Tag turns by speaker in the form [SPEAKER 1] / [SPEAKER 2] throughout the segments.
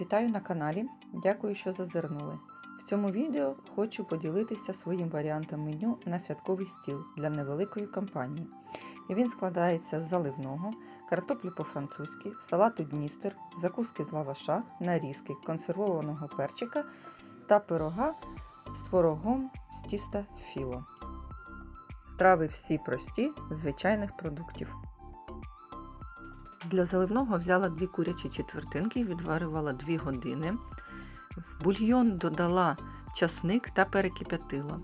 [SPEAKER 1] Вітаю на каналі. Дякую, що зазирнули. В цьому відео хочу поділитися своїм варіантом меню на святковий стіл для невеликої компанії. Він складається з заливного, картоплі по-французьки, салату Дністер, закуски з лаваша, нарізки, консервованого перчика та пирога з творогом з тіста філо. Страви всі прості, звичайних продуктів. Для заливного взяла дві курячі четвертинки, відварювала 2 години. В бульйон додала часник та перекип'ятила.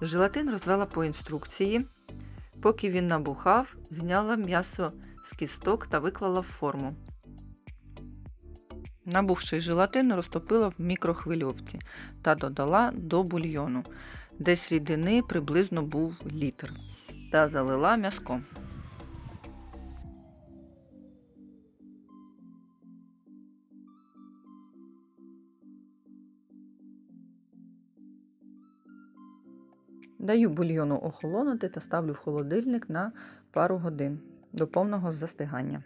[SPEAKER 1] Желатин розвела по інструкції. Поки він набухав, зняла м'ясо з кісток та виклала в форму. Набухший желатин розтопила в мікрохвильовці та додала до бульйону. Десь рідини приблизно був літр. Та залила м'язком. Даю бульйону охолонути та ставлю в холодильник на пару годин до повного застигання.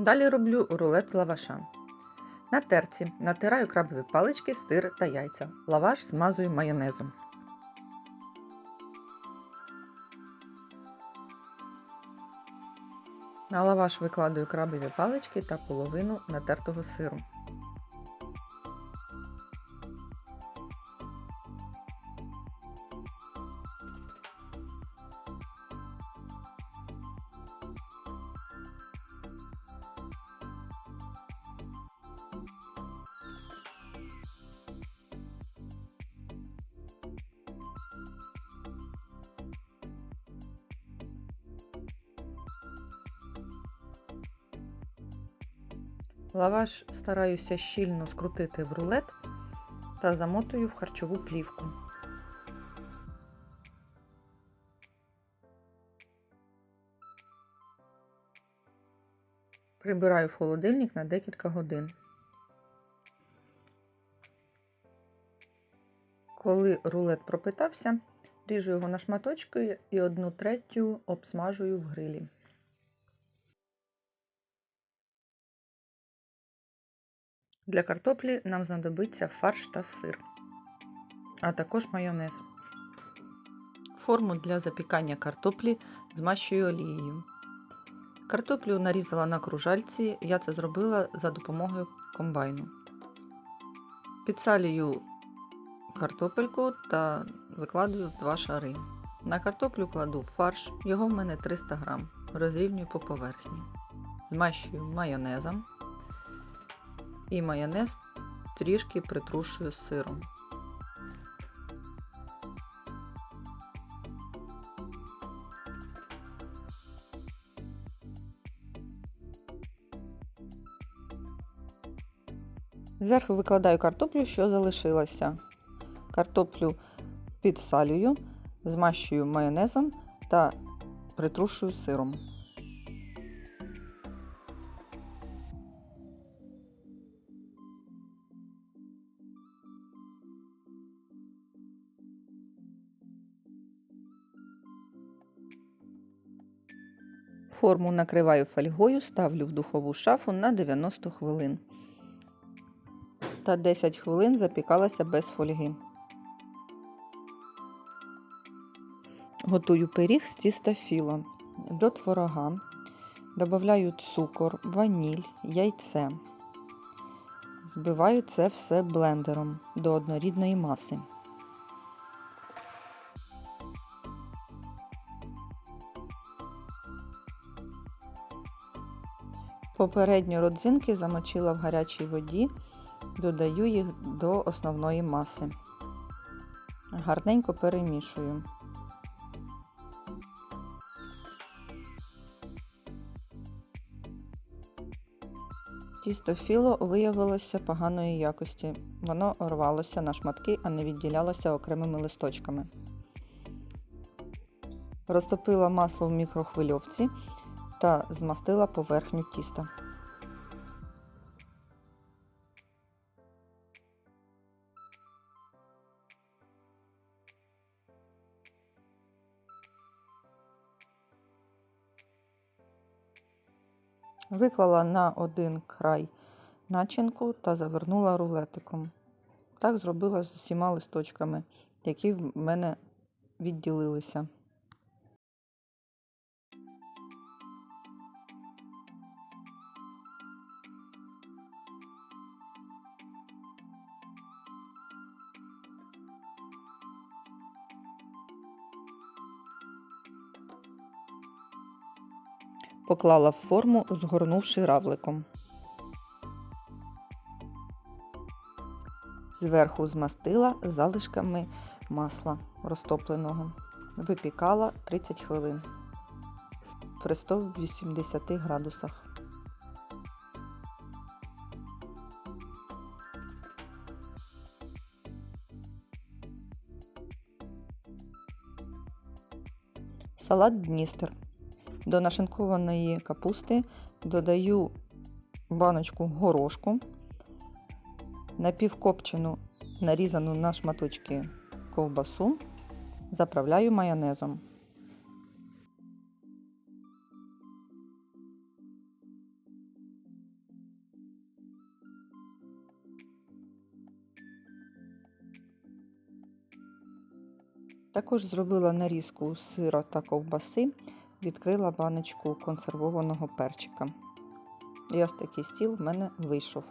[SPEAKER 1] Далі роблю рулет лаваша. На терці натираю крабові палички, сир та яйця. Лаваш змазую майонезом. На лаваш викладаю крабові палички та половину натертого сиру. Лаваш стараюся щільно скрутити в рулет та замотую в харчову плівку. Прибираю в холодильник на декілька годин. Коли рулет пропитався, ріжу його на шматочки і одну третю обсмажую в грилі. Для картоплі нам знадобиться фарш та сир, а також майонез. Форму для запікання картоплі змащую олією. Картоплю нарізала на кружальці, я це зробила за допомогою комбайну. Підсалюю картопельку та викладаю в два шари. На картоплю кладу фарш, його в мене 300 г, розрівнюю по поверхні. Змащую майонезом і майонез трішки притрушую сиром. Зверху викладаю картоплю, що залишилося. Картоплю підсалюю, змащую майонезом та притрушую сиром. Форму накриваю фольгою, ставлю в духову шафу на 90 хвилин. Та 10 хвилин запікалася без фольги. Готую пиріг з тіста філа. До творога додаю цукор, ваніль, яйце. Збиваю це все блендером до однорідної маси. Попередньо родзинки замочила в гарячій воді, додаю їх до основної маси. Гарненько перемішую. Тісто філо виявилося поганої якості. Воно рвалося на шматки, а не відділялося окремими листочками. Розтопила масло в мікрохвильовці та змастила поверхню тіста. Виклала на один край начинку та завернула рулетиком. Так зробила з усіма листочками, які в мене відділилися. Поклала в форму, згорнувши равликом. Зверху змастила залишками масла розтопленого. Випікала 30 хвилин при 180 градусах. Салат Дністер. До нашинкованої капусти додаю баночку горошку, напівкопчену, нарізану на шматочки ковбасу, заправляю майонезом. Також зробила нарізку сира та ковбаси, відкрила баночку консервованого перчика. І ось такий стіл в мене вийшов.